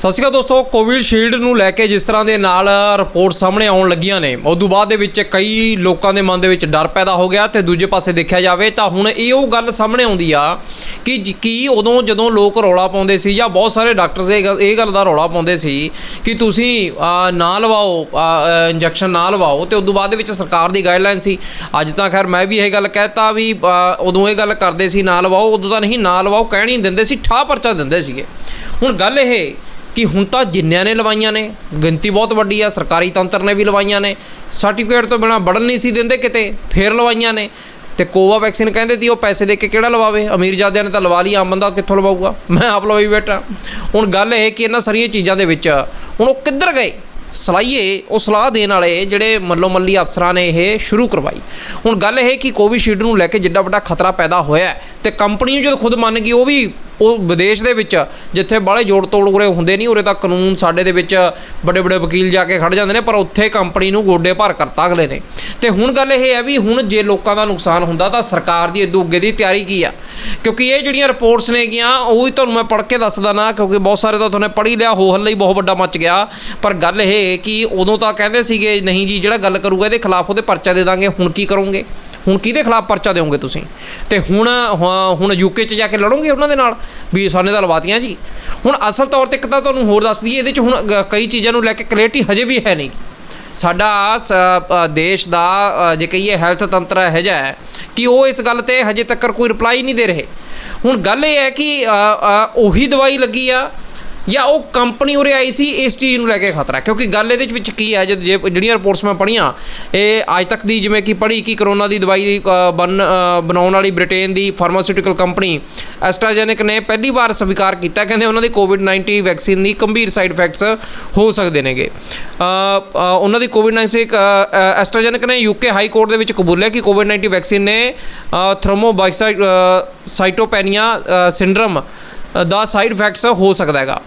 ਸਤਿ ਸ਼੍ਰੀ ਅਕਾਲ ਦੋਸਤੋ, Covid shield ਨੂੰ ਲੈ ਕੇ ਜਿਸ ਤਰ੍ਹਾਂ ਦੇ ਨਾਲ ਰਿਪੋਰਟ ਸਾਹਮਣੇ ਆਉਣ ਲੱਗੀਆਂ ਨੇ ਉਦੋਂ ਬਾਅਦ ਦੇ ਵਿੱਚ ਕਈ ਲੋਕਾਂ ਦੇ ਮਨ ਦੇ ਵਿੱਚ ਡਰ ਪੈਦਾ ਹੋ ਗਿਆ ਤੇ ਦੂਜੇ ਪਾਸੇ ਦੇਖਿਆ ਜਾਵੇ ਤਾਂ ਹੁਣ ਇਹ ਉਹ ਗੱਲ ਸਾਹਮਣੇ ਆਉਂਦੀ ਆ ਕਿ ਜ- ਕੀ ਉਦੋਂ ਜਦੋਂ ਲੋਕ ਰੌਲਾ ਪਾਉਂਦੇ ਸੀ ਜਾਂ ਬਹੁਤ ਸਾਰੇ ਡਾਕਟਰਸ ਇਹ ਗੱਲ ਇਹ ਗੱਲ ਦਾ ਰੌਲਾ ਪਾਉਂਦੇ ਸੀ ਕਿ ਤੁਸੀਂ ਨਾ ਲਵਾਓ ਇੰਜੈਕਸ਼ਨ ਨਾ ਲਵਾਓ ਤੇ ਉਦੋਂ ਬਾਅਦ ਦੇ ਵਿੱਚ ਸਰਕਾਰ ਦੀ ਗਾਈਡਲਾਈਨ ਸੀ। ਅੱਜ ਤਾਂ ਖੈਰ ਮੈਂ ਵੀ ਇਹ ਗੱਲ ਕਹਿਤਾ ਵੀ ਉਦੋਂ ਇਹ ਗੱਲ ਕਰਦੇ ਸੀ ਨਾ ਲਵਾਓ, ਉਦੋਂ ਤਾਂ ਨਹੀਂ ਨਾ ਲਵਾਓ, ਕਹਿਣ ਨਹੀਂ ਦਿੰਦੇ ਸੀ ਠਾ ਪਰਚਾ ਦਿੰਦੇ ਸੀਗੇ। ਹੁਣ ਗੱਲ ਇਹ ਕਿ ਹੁਣ ਤਾਂ ਜਿੰਨਿਆਂ ਨੇ ਲਵਾਈਆਂ ਨੇ, ਗਿਣਤੀ ਬਹੁਤ ਵੱਡੀ ਆ, ਸਰਕਾਰੀ ਤੰਤਰ ਨੇ ਵੀ ਲਵਾਈਆਂ ਨੇ ਸਰਟੀਫਿਕੇਟ ਤੋਂ ਬਿਨਾ ਵੜਨ ਨਹੀਂ ਸੀ ਦਿੰਦੇ ਕਿਤੇ, ਫੇਰ ਲਵਾਈਆਂ ਨੇ। ਤੇ ਕੋਵਾ ਵੈਕਸੀਨ ਕਹਿੰਦੇ ਸੀ, ਉਹ ਪੈਸੇ ਦੇ ਕੇ ਕਿਹੜਾ ਲਵਾਵੇ? ਅਮੀਰਜ਼ਾਦਿਆਂ ਨੇ ਤਾਂ ਲਵਾ ਲਈ ਆਮ ਬੰਦਾ ਕਿੱਥੋਂ ਲਵਾਊਗਾ? ਮੈਂ ਆਪ ਲਵਾਈ ਬੈਠਾ। ਹੁਣ ਗੱਲ ਇਹ ਕਿ ਇਹਨਾਂ ਸਾਰੀਆਂ ਚੀਜ਼ਾਂ ਦੇ ਵਿੱਚ ਹੁਣ ਉਹ ਕਿੱਧਰ ਗਏ? ਸਲਾਈਏ, ਉਹ ਸਲਾਹ ਦੇਣ ਵਾਲੇ ਜਿਹੜੇ ਮੱਲੋ ਮੱਲੀ ਅਫਸਰਾਂ ਨੇ ਇਹ ਸ਼ੁਰੂ ਕਰਵਾਈ। ਹੁਣ ਗੱਲ ਇਹ ਕਿ ਕੋਵਿਸ਼ੀਲਡ ਨੂੰ ਲੈ ਕੇ ਜਿੱਡਾ ਵੱਡਾ ਖਤਰਾ ਪੈਦਾ ਹੋਇਆ ਹੈ ਤੇ ਕੰਪਨੀ ਜਦੋਂ ਖੁਦ ਮੰਨ ਗਈ, ਉਹ ਵੀ ਉਹ ਵਿਦੇਸ਼ ਦੇ ਵਿੱਚ, ਜਿੱਥੇ ਬਾਹਲੇ ਜੋੜ ਤੋੜ ਉਰੇ ਹੁੰਦੇ ਨਹੀਂ, ਉਰੇ ਤਾਂ ਕਾਨੂੰਨ ਸਾਡੇ ਦੇ ਵਿੱਚ ਵੱਡੇ ਵੱਡੇ ਵਕੀਲ ਜਾ ਕੇ ਖੜ ਜਾਂਦੇ ਨੇ, ਪਰ ਉੱਥੇ ਕੰਪਨੀ ਨੂੰ ਗੋਡੇ ਭਾਰ ਕਰਤਾ ਅਗਲੇ ਨੇ। ਤੇ ਹੁਣ ਗੱਲ ਇਹ ਹੈ ਵੀ ਹੁਣ ਜੇ ਲੋਕਾਂ ਦਾ ਨੁਕਸਾਨ ਹੁੰਦਾ ਤਾਂ ਸਰਕਾਰ ਦੀ ਇਦੋਂ ਅੱਗੇ ਦੀ ਤਿਆਰੀ ਕੀ ਆ? ਕਿਉਂਕਿ ਇਹ ਜਿਹੜੀਆਂ ਰਿਪੋਰਟਸ ਨੇਗੀਆਂ ਉਹ ਹੀ ਤੁਹਾਨੂੰ ਮੈਂ ਪੜ੍ਹ ਕੇ ਦੱਸਦਾ ਨਾ, ਕਿਉਂਕਿ ਬਹੁਤ ਸਾਰੇ ਤਾਂ ਤੁਹਾਨੂੰ ਪੜ੍ਹ ਹੀ ਲਿਆ ਹੋ ਹੱਲਾ ਹੀ ਬਹੁਤ ਵੱਡਾ ਮੱਚ ਗਿਆ। ਪਰ ਗੱਲ ਇਹ ਕਿ ਉਦੋਂ ਤਾਂ ਕਹਿੰਦੇ ਸੀਗੇ, ਨਹੀਂ ਜੀ, ਜਿਹੜਾ ਗੱਲ ਕਰੂਗਾ ਇਹਦੇ ਖਿਲਾਫ ਉਹਦੇ ਪਰਚਾ ਦੇ ਦਾਂਗੇ, ਹੁਣ ਕੀ ਕਰੋਗੇ? ਹੁਣ ਕਿਹਦੇ ਖਿਲਾਫ ਪਰਚਾ ਦਿਓਗੇ ਤੁਸੀਂ? ਤੇ ਹੁਣ ਹਾਂ, ਹੁਣ ਯੂਕੇ 'ਚ ਜਾ ਕੇ ਲੜੋਗੇ ਉਹਨਾਂ ਦੇ ਨਾਲ? ਵੀ ਸਾਨੇ ਤਾਂ ਲਵਾਤੀਆਂ ਜੀ। ਹੁਣ ਅਸਲ ਤੌਰ ਤੇ ਇੱਕ ਤਾਂ ਤੁਹਾਨੂੰ ਹੋਰ ਦੱਸ ਦਈਏ ਇਹਦੇ 'ਚ ਹੁਣ ਕਈ ਚੀਜ਼ਾਂ ਨੂੰ ਲੈ ਕੇ ਕਲੈਰਿਟੀ ਹਜੇ ਵੀ ਹੈ ਨਹੀਂ। ਸਾਡਾ ਸ- ਦੇਸ਼ ਦਾ ਜੇ ਕਹੀਏ ਹੈਲਥ ਤੰਤਰ ਇਹੋ ਜਿਹਾ ਕਿ ਉਹ ਇਸ ਗੱਲ ਤੇ ਹਜੇ ਤੱਕ ਕੋਈ ਰਿਪਲਾਈ ਨਹੀਂ ਦੇ ਰਹੇ। ਹੁਣ ਗੱਲ ਇਹ ਹੈ ਕਿ ਉਹੀ ਦਵਾਈ ਲੱਗੀ ਆ ਜਾਂ ਉਹ ਕੰਪਨੀ ਉਰੇ ਆਈ ਸੀ ਇਸ ਚੀਜ਼ ਨੂੰ ਲੈ ਕੇ ਖਤਰਾ ਕਿਉਂਕਿ ਗੱਲ ਇਹਦੇ ਵਿੱਚ ਕੀ ਹੈ ਜੇ ਜਿਹੜੀਆਂ ਰਿਪੋਰਟਸ ਮੈਂ ਪੜ੍ਹੀਆਂ ਇਹ ਅੱਜ ਤੱਕ ਦੀ ਜਿਵੇਂ ਕਿ ਪੜ੍ਹੀ ਕਿ ਕਰੋਨਾ ਦੀ ਦਵਾਈ ਅ, ਬਣਾਉਣ ਵਾਲੀ ਬ੍ਰਿਟੇਨ ਦੀ ਫਾਰਮਾਸਿਊਟੀਕਲ ਕੰਪਨੀ ਐਸਟਰਾਜੈਨਿਕ ਨੇ ਪਹਿਲੀ ਵਾਰ ਸਵੀਕਾਰ ਕੀਤਾ ਕਹਿੰਦੇ ਉਹਨਾਂ ਦੀ ਕੋਵਿਡ 19 ਵੈਕਸੀਨ ਦੀ ਗੰਭੀਰ ਸਾਈਡ ਇਫੈਕਟਸ ਹੋ ਸਕਦੇ ਨੇਗੇ। ਉਹਨਾਂ ਦੀ ਕੋਵਿਡ 19 ਐਸਟਰਾਜੈਨਿਕ ਨੇ ਯੂਕੇ ਹਾਈ ਕੋਰਟ ਦੇ ਵਿੱਚ ਕਬੂਲਿਆ ਕਿ ਕੋਵਿਡ 19 ਵੈਕਸੀਨ ਨੇ ਥਰਮੋਬਾਈਸਾਈਟੋਪੈਨੀਆ ਸਿੰਡਰਮ ਦਾ ਸਾਈਡ ਇਫੈਕਟਸ ਹੋ ਸਕਦਾ ਹੈਗਾ।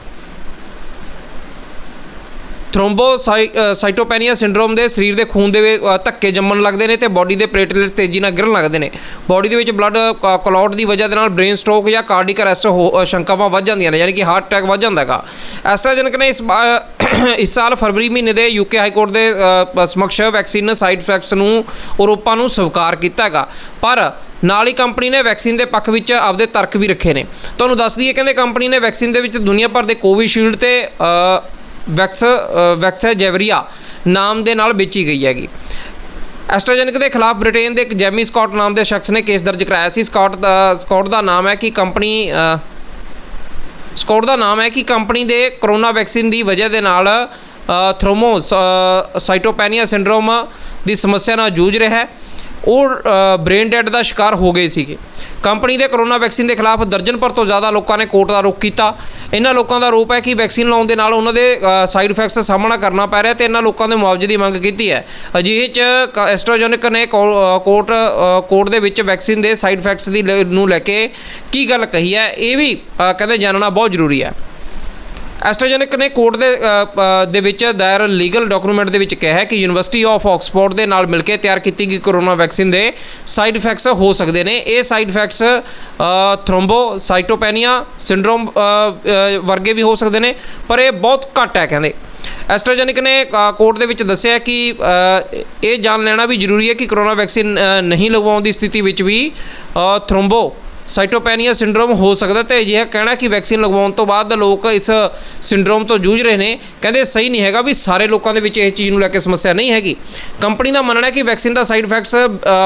ਥ੍ਰੋਮਬੋਸਾਈਟੋਪੈਨੀਆ ਸਿੰਡਰੋਮ ਦੇ ਸਰੀਰ ਦੇ ਖੂਨ ਦੇ ਧੱਕੇ ਜੰਮਣ ਲੱਗਦੇ ਨੇ ਤੇ ਬਾਡੀ ਦੇ ਪਲੇਟਲੇਟਸ ਤੇਜ਼ੀ ਨਾਲ ਗਿਰਨ ਲੱਗਦੇ ਨੇ। ਬਾਡੀ ਦੇ ਵਿੱਚ ਬਲੱਡ ਕਲੌਟ ਦੀ ਵਜ੍ਹਾ ਦੇ ਨਾਲ ਬ੍ਰੇਨ ਸਟ੍ਰੋਕ ਜਾਂ ਕਾਰਡਿਕ ਅਰੈਸਟ ਸ਼ੰਕਾਵਾਂ ਵੱਧ ਜਾਂਦੀਆਂ ਨੇ, ਯਾਨੀ ਕਿ ਹਾਰਟ ਅਟੈਕ ਵੱਧ ਜਾਂਦਾ ਹੈਗਾ। ਐਸਟਰਾਜੈਨਿਕ ਨੇ ਇਸ ਬਾ- ਇਸ ਸਾਲ ਫਰਵਰੀ ਮਹੀਨੇ ਦੇ ਯੂਕੇ ਹਾਈ ਕੋਰਟ ਦੇ ਸਮਕਸ਼ ਵੈਕਸੀਨ ਸਾਈਡ ਇਫੈਕਟਸ ਨੂੰ ਯੂਰੋਪਾ ਨੂੰ ਸਵੀਕਾਰ ਕੀਤਾ ਹੈਗਾ। ਪਰ ਨਾਲ ਹੀ ਕੰਪਨੀ ਨੇ ਵੈਕਸੀਨ ਦੇ ਪੱਖ ਵਿੱਚ ਆਪਦੇ ਤਰਕ ਵੀ ਰੱਖੇ ਨੇ। ਤੁਹਾਨੂੰ ਦੱਸ ਦਈਏ, ਕਹਿੰਦੇ ਕੰਪਨੀ ਨੇ ਵੈਕਸੀਨ ਦੇ ਵਿੱਚ ਦੁਨੀਆ ਭਰ ਦੇ ਕੋਵਿਸ਼ੀਲਡ ਤੇ ਅ, ਵੈਕਸ ਅ, ਵੈਕਸੈਜੈਵਰੀਆ ਨਾਮ ਦੇ ਨਾਲ ਵੇਚੀ ਗਈ ਹੈਗੀ। ਐਸਟਰਾਜੈਨਿਕ ਦੇ ਖਿਲਾਫ ਬ੍ਰਿਟੇਨ ਦੇ ਇੱਕ ਜੈਮੀ ਸਕਾਟ ਨਾਮ ਦੇ ਸ਼ਖਸ ਨੇ ਕੇਸ ਦਰਜ ਕਰਾਇਆ ਸੀ। ਸਕਾਟ ਦਾ ਸਕਾਟ ਦਾ ਨਾਮ ਹੈ ਕਿ ਕੰਪਨੀ ਅ, ਸਕਾਟ ਦਾ ਨਾਮ ਹੈ ਕਿ ਕੰਪਨੀ ਦੇ ਕਰੋਨਾ ਵੈਕਸੀਨ ਦੀ ਵਜ੍ਹਾ ਦੇ ਨਾਲ ਥ੍ਰੋਮੋ ਸਾਈਟੋਪੈਨੀਆ ਸਿੰਡਰੋਮ ਦੀ ਸਮੱਸਿਆ ਨਾਲ ਜੂਝ ਰਿਹਾ ਹੈ। ਉਹ ਬ੍ਰੇਨ ਡੈਡ ਦਾ ਸ਼ਿਕਾਰ ਹੋ ਗਏ ਸੀਗੇ। ਕੰਪਨੀ ਦੇ ਕਰੋਨਾ ਵੈਕਸੀਨ ਦੇ ਖਿਲਾਫ ਦਰਜਨ ਭਰ ਤੋਂ ਜ਼ਿਆਦਾ ਲੋਕਾਂ ਨੇ ਕੋਰਟ ਦਾ ਰੁਖ ਕੀਤਾ। ਇਹਨਾਂ ਲੋਕਾਂ ਦਾ ਆਰੋਪ ਹੈ ਕਿ ਵੈਕਸੀਨ ਲਾਉਣ ਦੇ ਨਾਲ ਉਹਨਾਂ ਦੇ ਸਾਈਡ ਇਫੈਕਟਸ ਦਾ ਸਾਹਮਣਾ ਕਰਨਾ ਪੈ ਰਿਹਾ ਤੇ ਇਹਨਾਂ ਲੋਕਾਂ ਦੇ ਮੁਆਵਜ਼ੇ ਦੀ ਮੰਗ ਕੀਤੀ ਹੈ। ਅਜਿਹੇ ਚ ਕ- ਐਸਟਰਾਜੈਨਿਕ ਨੇ ਕੋਰਟ ਕੋਰਟ ਦੇ ਵਿੱਚ ਵੈਕਸੀਨ ਦੇ ਸਾਈਡ ਇਫੈਕਟਸ ਦੀ ਲ- ਨੂੰ ਲੈ ਕੇ ਕੀ ਗੱਲ ਕਹੀ ਹੈ, ਇਹ ਵੀ ਕਹਿੰਦੇ ਜਾਣਨਾ ਬਹੁਤ ਜ਼ਰੂਰੀ ਹੈ। ਐਸਟਰਾਜੈਨਿਕ ਨੇ ਕੋਰਟ ਦੇ ਦੇ ਵਿੱਚ ਦਾਇਰ ਲੀਗਲ ਡਾਕੂਮੈਂਟ ਦੇ ਵਿੱਚ ਕਿਹਾ ਹੈ ਕਿ ਯੂਨੀਵਰਸਿਟੀ ਆਫ ਆਕਸਫੋਰਡ ਦੇ ਨਾਲ ਮਿਲ ਕੇ ਤਿਆਰ ਕੀਤੀ ਗਈ ਕਰੋਨਾ ਵੈਕਸੀਨ ਦੇ ਸਾਈਡ ਇਫੈਕਟਸ ਹੋ ਸਕਦੇ ਨੇ। ਇਹ ਸਾਈਡ ਇਫੈਕਟਸ ਥ੍ਰੋਮਬੋਸਾਈਟੋਪੈਨੀਆ ਸਿੰਡਰੋਮ ਵਰਗੇ ਵੀ ਹੋ ਸਕਦੇ ਨੇ, ਪਰ ਇਹ ਬਹੁਤ ਘੱਟ ਹੈ ਕਹਿੰਦੇ। ਐਸਟਰਾਜੈਨਿਕ ਨੇ ਕੋਰਟ ਦੇ ਵਿੱਚ ਦੱਸਿਆ ਕਿ ਇਹ ਜਾਣ ਲੈਣਾ ਵੀ ਜ਼ਰੂਰੀ ਹੈ ਕਿ ਕਰੋਨਾ ਵੈਕਸੀਨ ਨਹੀਂ ਲਗਵਾਉਣ ਦੀ ਸਥਿਤੀ ਵਿੱਚ ਵੀ ਥ੍ਰੋਮਬੋ ਸਾਈਟੋਪੈਨੀਆ ਸਿੰਡਰੋਮ ਹੋ ਸਕਦਾ ਤੇ ਅਜਿਹਾ ਕਹਿਣਾ ਕਿ ਵੈਕਸੀਨ ਲਗਵਾਉਣ ਤੋਂ ਬਾਅਦ ਲੋਕ ਇਸ ਸਿੰਡਰੋਮ ਤੋਂ ਜੂਝ ਰਹੇ ਨੇ। ਕਹਿੰਦੇ ਸਹੀ ਨਹੀਂ ਹੈਗਾ ਵੀ ਸਾਰੇ ਲੋਕਾਂ ਦੇ ਵਿੱਚ ਇਹ ਚੀਜ਼ ਨੂੰ ਲੈ ਕੇ ਸਮੱਸਿਆ ਨਹੀਂ ਹੈਗੀ। ਕੰਪਨੀ ਦਾ ਮੰਨਣਾ ਹੈ ਕਿ ਵੈਕਸੀਨ ਦਾ ਸਾਈਡ ਇਫੈਕਟਸ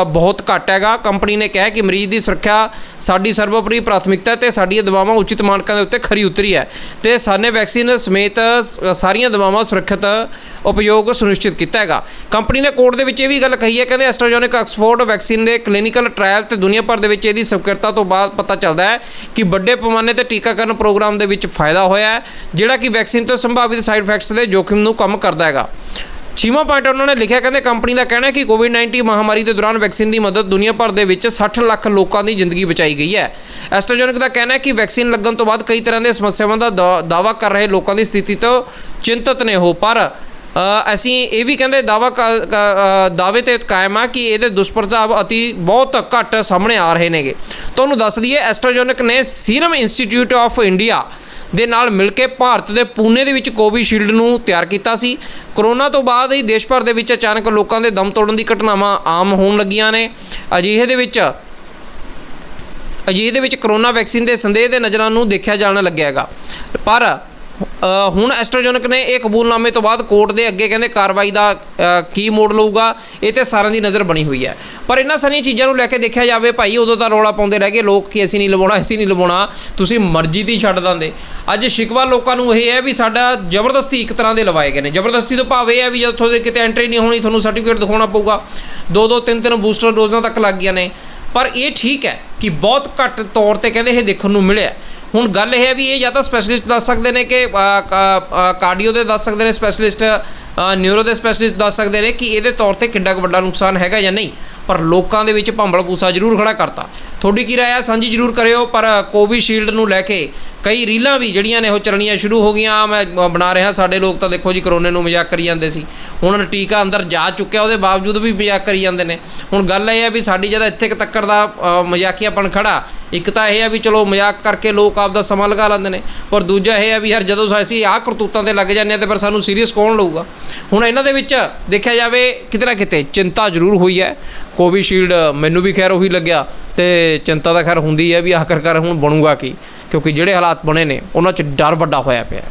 ਬਹੁਤ ਘੱਟ ਹੈਗਾ। ਕੰਪਨੀ ਨੇ ਕਿਹਾ ਕਿ ਮਰੀਜ਼ ਦੀ ਸੁਰੱਖਿਆ ਸਾਡੀ ਸਰਵੋਪਰੀ ਪ੍ਰਾਥਮਿਕਤਾ ਹੈ ਤੇ ਸਾਡੀਆਂ ਦਵਾਵਾਂ ਉਚਿਤ ਮਾਨਕਾਂ ਦੇ ਉੱਤੇ ਖਰੀ ਉਤਰੀ ਹੈ ਤੇ ਸਾਨੇ ਵੈਕਸੀਨ ਸਮੇਤ ਸਾਰੀਆਂ ਦਵਾਵਾਂ ਸੁਰੱਖਿਅਤ ਉਪਯੋਗ ਸੁਨਿਸ਼ਚਿਤ ਕੀਤਾ ਹੈਗਾ। ਕੰਪਨੀ ਨੇ ਕੋਰਟ ਦੇ ਵਿੱਚ ਇਹ ਵੀ ਗੱਲ ਕਹੀ ਹੈ, ਕਹਿੰਦੇ ਐਸਟਰਾਜੈਨਿਕ ਆਕਸਫੋਰਡ ਵੈਕਸੀਨ ਦੇ ਕਲੀਨਿਕਲ ਟ੍ਰਾਇਲ ਤੇ ਦੁਨੀਆ ਭਰ ਦੇ ਵਿੱਚ ਇਹਦੀ ਸਵੀਕਾਰਤਾ ਤੋਂ ਬਾਅਦ ਪਤਾ ਚੱਲਦਾ ਹੈ ਕਿ ਵੱਡੇ ਪੈਮਾਨੇ ਤੇ ਟੀਕਾਕਰਨ ਪ੍ਰੋਗਰਾਮ ਦੇ ਵਿੱਚ ਫਾਇਦਾ ਹੋਇਆ ਹੈ, ਜਿਹੜਾ ਕਿ ਵੈਕਸੀਨ ਤੋਂ ਸੰਭਾਵਿਤ ਸਾਈਡ ਇਫੈਕਟਸ ਦੇ ਜੋਖਿਮ ਨੂੰ ਕਮ ਕਰਦਾ ਹੈਗਾ। ਛੀਮਾ ਪੁਆਇੰਟ ਉਹਨਾਂ ਨੇ ਲਿਖਿਆ, ਕਹਿੰਦੇ ਕੰਪਨੀ ਦਾ ਕਹਿਣਾ ਹੈ ਕਿ ਕੋਵਿਡ-19 ਮਹਾਮਾਰੀ ਦੇ ਦੌਰਾਨ ਵੈਕਸੀਨ ਦੀ ਮਦਦ ਦੁਨੀਆ ਭਰ ਦੇ ਵਿੱਚ 60 ਲੱਖ ਲੋਕਾਂ ਦੀ ਜ਼ਿੰਦਗੀ ਬਚਾਈ ਗਈ ਹੈ। ਐਸਟਰਾਜੈਨਿਕ ਦਾ ਕਹਿਣਾ ਹੈ ਕਿ ਵੈਕਸੀਨ ਲੱਗਣ ਤੋਂ ਬਾਅਦ ਕਈ ਤਰ੍ਹਾਂ ਦੀਆਂ ਸਮੱਸਿਆਵਾਂ ਦਾ ਦਾ- ਦਾਅਵਾ ਕਰ ਰਹੇ ਲੋਕਾਂ ਦੀ ਸਥਿਤੀ ਤੋਂ ਚਿੰਤਤ ਨੇ ਹੋ ਪਰ ਅਸੀਂ ਇਹ ਵੀ ਕਹਿੰਦੇ ਦਾਵਾ ਦਾਅਵੇ ਤੇ ਕਾਇਮ ਆ ਕਿ ਇਹਦੇ ਦੁਸ਼ਪ੍ਰਭਾਵ ਅਤੀ ਬਹੁਤ ਘੱਟ ਸਾਹਮਣੇ ਆ ਰਹੇ ਨੇਗੇ। ਤੁਹਾਨੂੰ ਦੱਸ ਦਈਏ, ਐਸਟ੍ਰੋਜੋਨਿਕ ਨੇ ਸੀਰਮ ਇੰਸਟੀਚਿਊਟ ਆਫ ਇੰਡੀਆ ਦੇ ਨਾਲ ਮਿਲ ਕੇ ਭਾਰਤ ਦੇ ਪੂਨੇ ਦੇ ਵਿੱਚ ਕੋਵਿਸ਼ੀਲਡ ਨੂੰ ਤਿਆਰ ਕੀਤਾ ਸੀ। ਕਰੋਨਾ ਤੋਂ ਬਾਅਦ ਹੀ ਦੇਸ਼ ਭਰ ਦੇ ਵਿੱਚ ਅਚਾਨਕ ਲੋਕਾਂ ਦੇ ਦਮ ਤੋੜਨ ਦੀ ਘਟਨਾਵਾਂ ਆਮ ਹੋਣ ਲੱਗੀਆਂ ਨੇ। ਅਜਿਹੇ ਦੇ ਵਿੱਚ ਅਜਿਹੇ ਦੇ ਵਿੱਚ ਕਰੋਨਾ ਵੈਕਸੀਨ ਦੇ ਸੰਦੇਹ ਦੇ ਨਜ਼ਰਾਂ ਨੂੰ ਦੇਖਿਆ ਜਾਣ ਲੱਗਿਆ ਹੈਗਾ। ਪਰ ਹੁਣ ਐਸਟ੍ਰਾਜੈਨਿਕ ਨੇ ਇਹ ਕਬੂਲਨਾਮੇ ਤੋਂ ਬਾਅਦ ਕੋਰਟ ਦੇ ਅੱਗੇ ਕਹਿੰਦੇ ਕਾਰਵਾਈ ਦਾ ਕੀ ਮੋੜ ਲਊਗਾ, ਇਹ ਤੇ ਸਾਰਿਆਂ ਦੀ ਨਜ਼ਰ ਬਣੀ ਹੋਈ ਹੈ। ਪਰ ਇਹਨਾਂ ਸਾਰੀਆਂ ਚੀਜ਼ਾਂ ਨੂੰ ਲੈ ਕੇ ਦੇਖਿਆ ਜਾਵੇ ਭਾਈ, ਉਦੋਂ ਤਾਂ ਰੌਲਾ ਪਾਉਂਦੇ ਰਹਿ ਗਏ, ਲੋਕ ਕਿ ਅਸੀਂ ਨਹੀਂ ਲਵਾਉਣਾ, ਅਸੀਂ ਨਹੀਂ ਲਵਾਉਣਾ, ਤੁਸੀਂ ਮਰਜ਼ੀ ਦੀ ਛੱਡ ਦਿੰਦੇ। ਅੱਜ ਸ਼ਿਕਵਾ ਲੋਕਾਂ ਨੂੰ ਇਹ ਹੈ ਵੀ ਸਾਡਾ ਜ਼ਬਰਦਸਤੀ ਇੱਕ ਤਰ੍ਹਾਂ ਦੇ ਲਵਾਏ ਗਏ ਨੇ। ਜ਼ਬਰਦਸਤੀ ਤੋਂ ਭਾਵ ਇਹ ਹੈ ਵੀ ਜਦੋਂ ਤੁਹਾਡੇ ਕਿਤੇ ਐਂਟਰੀ ਨਹੀਂ ਹੋਣੀ, ਤੁਹਾਨੂੰ ਸਰਟੀਫਿਕੇਟ ਦਿਖਾਉਣਾ ਪਊਗਾ। ਦੋ ਦੋ, ਤਿੰਨ ਤਿੰਨ ਬੂਸਟਰ ਡੋਜ਼ਾਂ ਤੱਕ ਲੱਗ ਗਈਆਂ ਨੇ। ਪਰ ਇਹ ਠੀਕ ਹੈ ਕਿ ਬਹੁਤ ਘੱਟ ਤੌਰ ਤੇ ਕਹਿੰਦੇ ਇਹ ਦੇਖਣ ਨੂੰ ਮਿਲਿਆ। ਹੁਣ ਗੱਲ ਇਹ ਹੈ ਵੀ ਇਹ ਜਾਂ ਤਾਂ ਸਪੈਸ਼ਲਿਸਟ ਦੱਸ ਸਕਦੇ ਨੇ ਕਿ ਕਾਰਡੀਓ ਦੇ ਦੱਸ ਸਕਦੇ ਨੇ ਸਪੈਸ਼ਲਿਸਟ ਨਿਊਰੋ ਦੇ ਸਪੈਸ਼ਲਿਸਟ ਦੱਸ ਸਕਦੇ ਨੇ ਕਿ ਇਹਦੇ ਤੌਰ ਤੇ ਕਿੰਨਾ ਕੁ ਵੱਡਾ ਨੁਕਸਾਨ ਹੈਗਾ ਜਾਂ ਨਹੀਂ। ਪਰ ਲੋਕਾਂ ਦੇ ਵਿੱਚ ਭੰਬਲ ਪੂਸਾ ਜ਼ਰੂਰ ਖੜਾ ਕਰਤਾ। ਤੁਹਾਡੀ ਕੀ ਰਾਏ ਹੈ ਸਾਂਝੀ ਜ਼ਰੂਰ ਕਰਿਓ ਪਰ ਕੋਵਿਸ਼ੀਲਡ ਨੂੰ ਲੈ ਕੇ ਕਈ ਰੀਲਾਂ ਵੀ ਜਿਹੜੀਆਂ ਨੇ ਉਹ ਚੱਲਣੀਆਂ ਸ਼ੁਰੂ ਹੋ ਗਈਆਂ। ਮੈਂ ਬਣਾ ਰਿਹਾ ਸਾਡੇ ਲੋਕ ਤਾਂ ਦੇਖੋ ਜੀ ਕਰੋਨੇ ਨੂੰ ਮਜ਼ਾਕ ਕਰੀ ਜਾਂਦੇ ਸੀ। ਹੁਣ ਟੀਕਾ ਅੰਦਰ ਜਾ ਚੁੱਕਿਆ ਉਹਦੇ ਬਾਵਜੂਦ ਵੀ ਮਜ਼ਾਕ ਕਰੀ ਜਾਂਦੇ ਨੇ। ਹੁਣ ਗੱਲ ਇਹ ਹੈ ਵੀ ਸਾਡੀ ਜਦ ਇੱਥੇ ਕੁ ਤੱਕਰ ਦਾ ਅ, ਮਜ਼ਾਕੀਆਪਣ ਖੜਾ ਇੱਕ ਤਾਂ ਇਹ ਹੈ ਵੀ ਚਲੋ ਮਜ਼ਾਕ ਕਰਕੇ ਲੋਕ ਆ ਆਪ ਦਾ ਸਮਾਂ ਲਗਾ ਲੈਂਦੇ ਨੇ। ਪਰ ਦੂਜਾ ਇਹ ਹੈ ਵੀ ਯਾਰ ਜਦੋਂ ਅਸੀਂ ਆਹ ਕਰਤੂਤਾਂ ਤੇ ਲੱਗ ਜਾਂਦੇ ਹਾਂ ਤੇ ਫਿਰ ਸਾਨੂੰ ਸੀਰੀਅਸ ਕੌਣ ਲਊਗਾ? ਹੁਣ ਇਹਨਾਂ ਦੇ ਵਿੱਚ ਦੇਖਿਆ ਜਾਵੇ ਕਿਤੇ ਨਾ ਕਿਤੇ ਚਿੰਤਾ ਜ਼ਰੂਰ ਹੋਈ ਹੈ। ਕੋਵਿਸ਼ੀਲਡ ਮੈਨੂੰ ਵੀ ਖੈਰ ਉਹੀ ਲੱਗਿਆ ਤੇ ਚਿੰਤਾ ਤਾਂ ਖੈਰ ਹੁੰਦੀ ਹੈ ਵੀ ਆਖਰਕਾਰ ਹੁਣ ਬਣੂਗਾ ਕੀ, ਕਿਉਂਕਿ ਜਿਹੜੇ ਹਾਲਾਤ ਬਣੇ ਨੇ, ਉਹਨਾਂ 'ਚ ਡਰ ਵੱਡਾ ਹੋਇਆ ਪਿਆ